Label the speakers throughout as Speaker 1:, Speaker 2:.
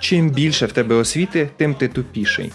Speaker 1: чим більше в тебе освіти, тим ти тупіший.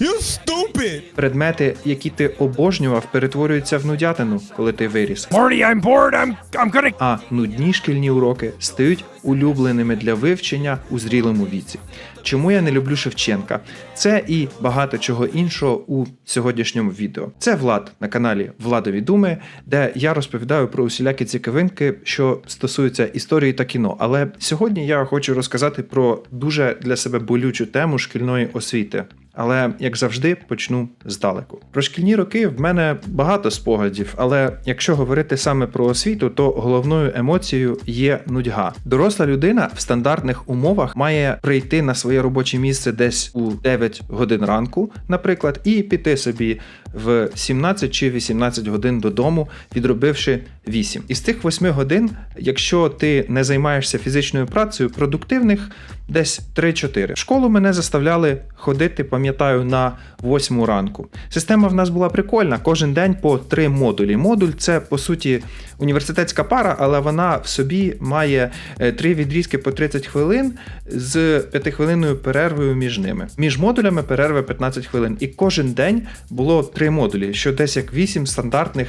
Speaker 2: You stupid!
Speaker 1: Предмети, які ти обожнював, перетворюються в нудятину, коли ти виріс.
Speaker 3: Marty, I'm bored. I'm I'm gonna.
Speaker 1: А нудні шкільні уроки стають улюбленими для вивчення у зрілому віці. Чому я не люблю Шевченка? Це і багато чого іншого у сьогоднішньому відео. Це Влад на каналі Владові Думи, де я розповідаю про усілякі цікавинки, що стосуються історії та кіно. Але сьогодні я хочу розказати про дуже для себе болючу тему шкільної освіти. Але як завжди, почну здалеку. Про шкільні роки в мене багато спогадів, але якщо говорити саме про освіту, то головною емоцією є нудьга. Доросла людина в стандартних умовах має прийти на своє робоче місце десь у 9 годин ранку, наприклад, і піти собі в 17 чи 18 годин додому, відробивши 8. Із цих 8 годин, якщо ти не займаєшся фізичною працею, продуктивних десь 3-4. В школу мене заставляли ходити, пам'ятаю, на 8 ранку. Система в нас була прикольна, кожен день по 3 модулі. Модуль це по суті університетська пара, але вона в собі має е, три відрізки по 30 хвилин з 5-хвилинною перервою між ними. Між модулями перерва 15 хвилин. І кожен день було три модулі, що десь як 8 стандартних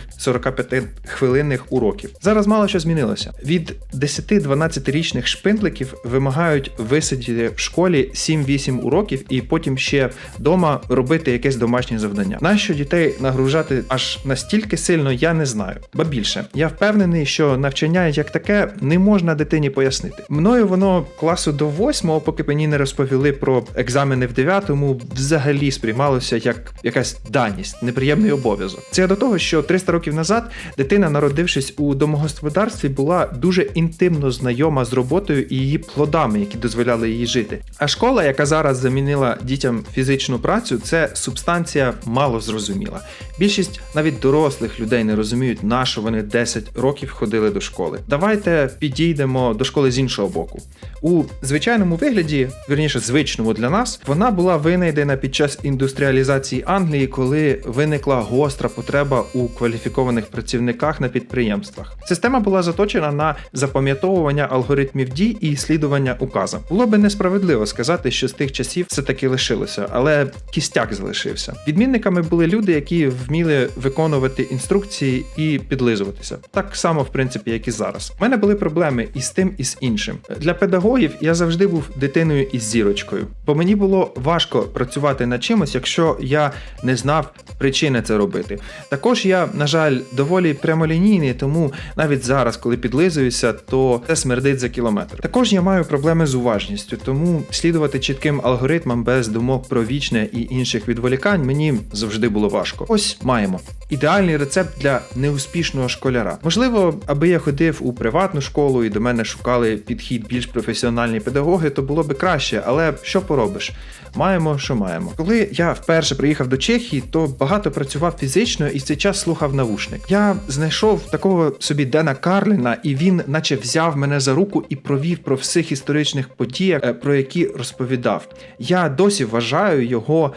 Speaker 1: 45-хвилинних уроків. Зараз мало що змінилося. Від 10-12-річних шпиндликів вимагають висидіти в школі 7-8 уроків і потім ще вдома робити якесь домашнє завдання. Нащо дітей нагружати аж настільки сильно, я не знаю. Ба більше, я впевнений, що навчання як таке не можна дитині пояснити. Мною воно класу до 8, поки мені не розповіли про екзамени в 9-му, взагалі сприймалося як якась даність, неприємний обов'язок. Це до того, що 300 років назад дитина, народившись у домогосподарстві, була дуже інтимно знайома з роботою і її плодами, які дозволяли їй жити. А школа, яка зараз замінила дітям фізичну працю, це субстанція мало зрозуміла. Більшість навіть дорослих людей не розуміють, на що вони 10 років ходили до школи. Давайте підійдемо до школи з іншого боку. У звичайному вигляді, вірніше, звичному для нас, вона була винайдена під час індустріалізації Англії, коли виникла гостра потреба у кваліфікованих працівниках на підприємствах. Система була заточена на запам'ятовування алгоритмів дій і слідування указам. Було би несправедливо сказати, що з тих часів все таки лишилося, але кістяк залишився. Відмінниками були люди, які вміли виконувати інструкції і підлизуватися. Так само, в принципі, як і зараз. У мене були проблеми і з тим, і з іншим. Для педагогів я завжди був дитиною із зірочкою, бо мені було важко працювати над чимось, якщо я не знав причини це робити. Також я, на жаль, доволі прямолінійний, тому навіть зараз, коли підлизуюся, то це смердить за кілометр. Також я маю проблеми з уважністю, тому слідувати чітким алгоритмам без думок про вічне і інших відволікань мені завжди було важко. Ось маємо ідеальний рецепт для неуспішного школяра. Можливо, аби я ходив у приватну школу і до мене шукали підхід більш професіональні педагоги, то було би краще, але що поробиш? Маємо, що маємо. Коли я вперше приїхав до Чехії, то багато працював фізично і цей час слухав навушник. Я знайшов такого собі Дена Карліна, і він, наче, взяв мене за руку і провів про всіх історичних подіях, е, про які розповідав. Я досі вважаю його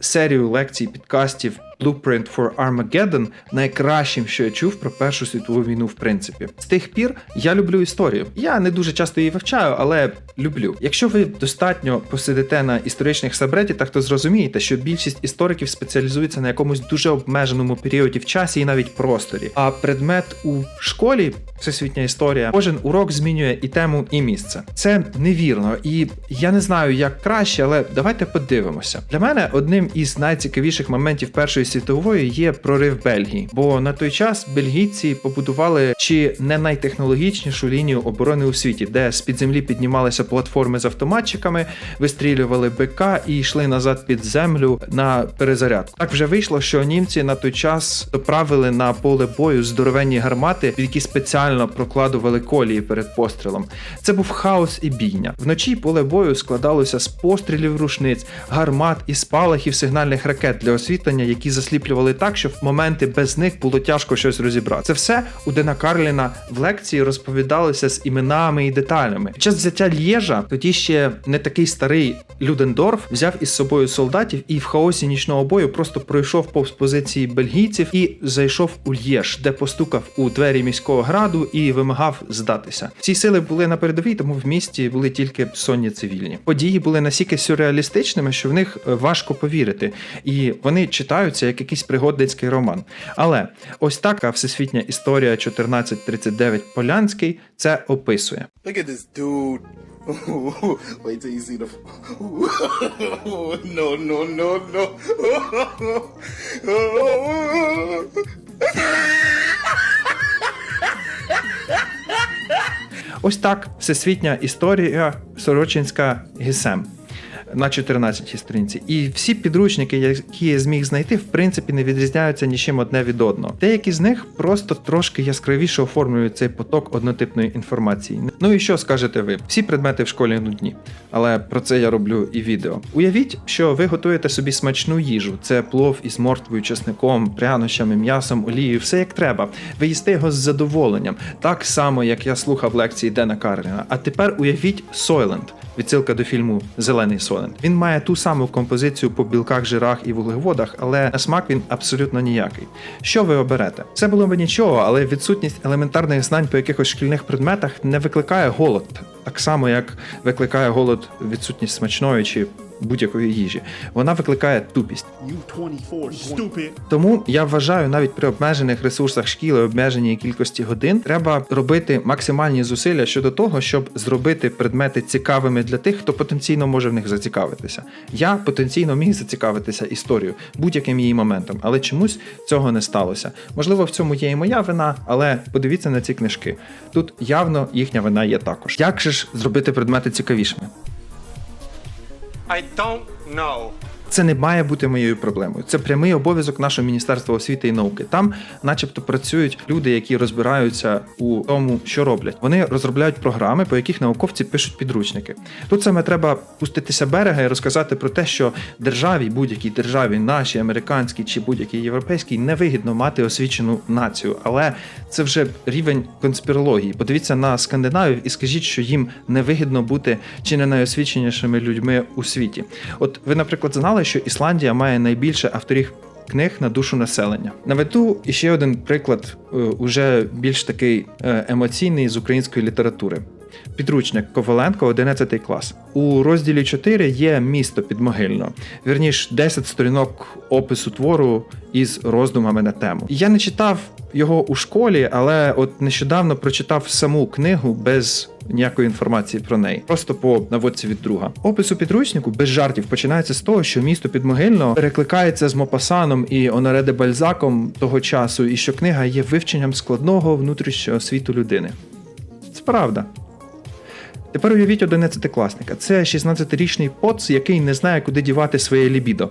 Speaker 1: серію лекцій, підкастів Blueprint for Armageddon найкращим, що я чув про Першу світову війну, в принципі. З тих пір я люблю історію. Я не дуже часто її вивчаю, але люблю. Якщо ви достатньо посидите на історичних сабредітах, то зрозумієте, що більшість істориків спеціалізується на якомусь дуже обмеженому періоді в часі і навіть просторі. А предмет у школі. Всесвітня історія, кожен урок змінює і тему, і місце. Це невірно, і я не знаю, як краще, але давайте подивимося. Для мене одним із найцікавіших моментів Першої світової є прорив Бельгії, бо на той час бельгійці побудували чи не найтехнологічнішу лінію оборони у світі, де з під землі піднімалися платформи з автоматчиками, вистрілювали БК і йшли назад під землю на перезарядку. Так вже вийшло, що німці на той час доправили на поле бою здоровенні гармати, які спеціально прокладували колії перед пострілом. Це був хаос і бійня. Вночі поле бою складалося з пострілів рушниць, гармат і спалахів сигнальних ракет для освітлення, які засліплювали так, що в моменти без них було тяжко щось розібрати. Це все у Дена Карліна в лекції розповідалося з іменами і деталями. Під час взяття Лєжа тоді ще не такий старий Людендорф взяв із собою солдатів і в хаосі нічного бою просто пройшов повз позиції бельгійців і зайшов у Лєж, де постукав у двері міського граду і вимагав здатися. Ці сили були на передовій, тому в місті були тільки сонні цивільні. Події були настільки сюрреалістичними, що в них важко повірити, і вони читаються як якийсь пригодницький роман. Але ось така всесвітня історія 1439 Полянський це описує.
Speaker 4: Look at this dude. Wait till you see the. no, no, no, no.
Speaker 1: Ось так всесвітня історія Сорочинська Гесем. На 14-й сторінці. І всі підручники, які я зміг знайти, в принципі, не відрізняються нічим одне від одного. Деякі з них просто трошки яскравіше оформлюють цей поток однотипної інформації. Ну і що скажете ви? Всі предмети в школі нудні, але про це я роблю і відео. Уявіть, що ви готуєте собі смачну їжу: це плов із морквою, чесником, прянощами, м'ясом, олією, все як треба. Ви їсте його з задоволенням, так само як я слухав лекції Дена Карліна. А тепер уявіть Сойленд. Відсилка до фільму Зелений сонен. Він має ту саму композицію по білках, жирах і вуглеводах, але на смак він абсолютно ніякий. Що ви оберете? Це було б нічого, але відсутність елементарних знань по якихось шкільних предметах не викликає голод, так само як викликає голод відсутність смачної чи будь-якої їжі. Вона викликає тупість.
Speaker 5: You 24.
Speaker 1: Тому я вважаю, навіть при обмежених ресурсах шкіли, обмеженій кількості годин, треба робити максимальні зусилля щодо того, щоб зробити предмети цікавими для тих, хто потенційно може в них зацікавитися. Я потенційно міг зацікавитися історією будь-яким її моментом, але чомусь цього не сталося. Можливо, в цьому є і моя вина, але подивіться на ці книжки. Тут явно їхня вина є також. Як же ж зробити предмети цікавішими?
Speaker 6: I don't know.
Speaker 1: Це не має бути моєю проблемою. Це прямий обов'язок нашого міністерства освіти і науки. Там, начебто, працюють люди, які розбираються у тому, що роблять. Вони розробляють програми, по яких науковці пишуть підручники. Тут саме треба пуститися берега і розказати про те, що державі, будь-якій державі, нашій, американській чи будь-якій європейській, невигідно мати освічену націю. Але це вже рівень конспірології. Подивіться на скандинавів і скажіть, що їм невигідно бути чи не найосвіченішими людьми у світі. От ви, наприклад, знали, що Ісландія має найбільше авторів. Книг на душу населення. Наведу іще один приклад, е, уже більш такий е, емоційний з української літератури. Підручник Коваленко, 11 клас. У розділі 4 є місто підмогильно. Вірніш, 10 сторінок опису твору із роздумами на тему. Я не читав його у школі, але от нещодавно прочитав саму книгу без ніякої інформації про неї, просто по наводці від друга. Опис у підручнику без жартів починається з того, що місто підмогильно перекликається з Мопасаном і Оноре де Бальзаком того часу, і що книга є вивченням складного внутрішнього світу людини. Це правда. Тепер уявіть 11-класника. Це 16-річний поц, який не знає, куди дівати своє лібідо.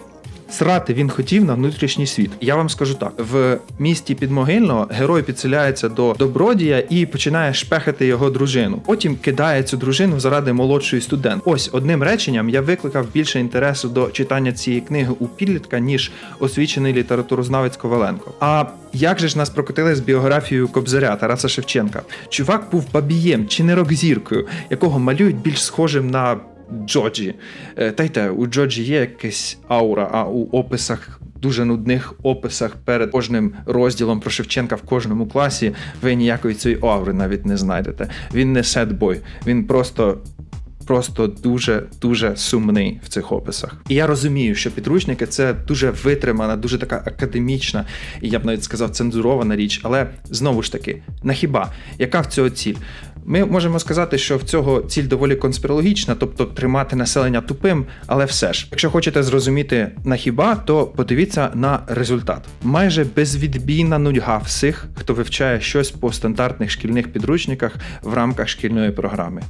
Speaker 1: Срати він хотів на внутрішній світ. Я вам скажу так: в місті Підмогильно герой підселяється до добродія і починає шпехати його дружину. Потім кидає цю дружину заради молодшої студент. Ось одним реченням я викликав більше інтересу до читання цієї книги у підлітка, ніж освічений літературознавець Коваленко. А як же ж нас прокотили з біографією Кобзаря Тараса Шевченка? Чувак був бабієм чи не рок-зіркою, якого малюють більш схожим на Джоджі. Е, Та й те, у Джоджі є якась аура, а у описах. Дуже нудних описах перед кожним розділом про Шевченка в кожному класі ви ніякої цієї аури навіть не знайдете. Він не сетбой, він просто. Просто дуже дуже сумний в цих описах. І я розумію, що підручники це дуже витримана, дуже така академічна, і я б навіть сказав, цензурована річ. Але знову ж таки, на хіба, яка в цього ціль? Ми можемо сказати, що в цього ціль доволі конспірологічна, тобто тримати населення тупим, але все ж, якщо хочете зрозуміти на хіба, то подивіться на результат. Майже безвідбійна нудьга всіх, хто вивчає щось по стандартних шкільних підручниках в рамках шкільної програми.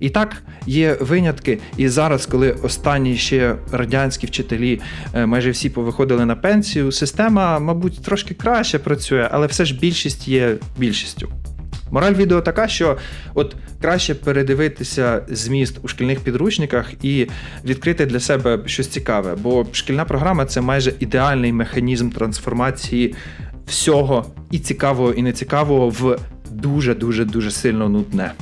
Speaker 1: І так, є винятки, і зараз, коли останні ще радянські вчителі е, майже всі повиходили на пенсію, система, мабуть, трошки краще працює, але все ж більшість є більшістю. Мораль відео така, що от краще передивитися зміст у шкільних підручниках і відкрити для себе щось цікаве, бо шкільна програма це майже ідеальний механізм трансформації всього і цікавого, і нецікавого в дуже дуже дуже сильно нудне.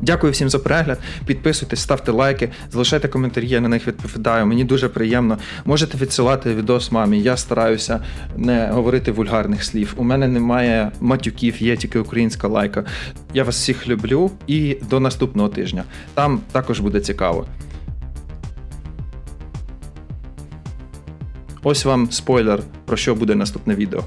Speaker 1: Дякую всім за перегляд. Підписуйтесь, ставте лайки, залишайте коментарі, я на них відповідаю. Мені дуже приємно. Можете відсилати відос мамі. Я стараюся не говорити вульгарних слів. У мене немає матюків, є тільки українська лайка. Я вас всіх люблю і до наступного тижня. Там також буде цікаво. Ось вам спойлер, про що буде наступне відео.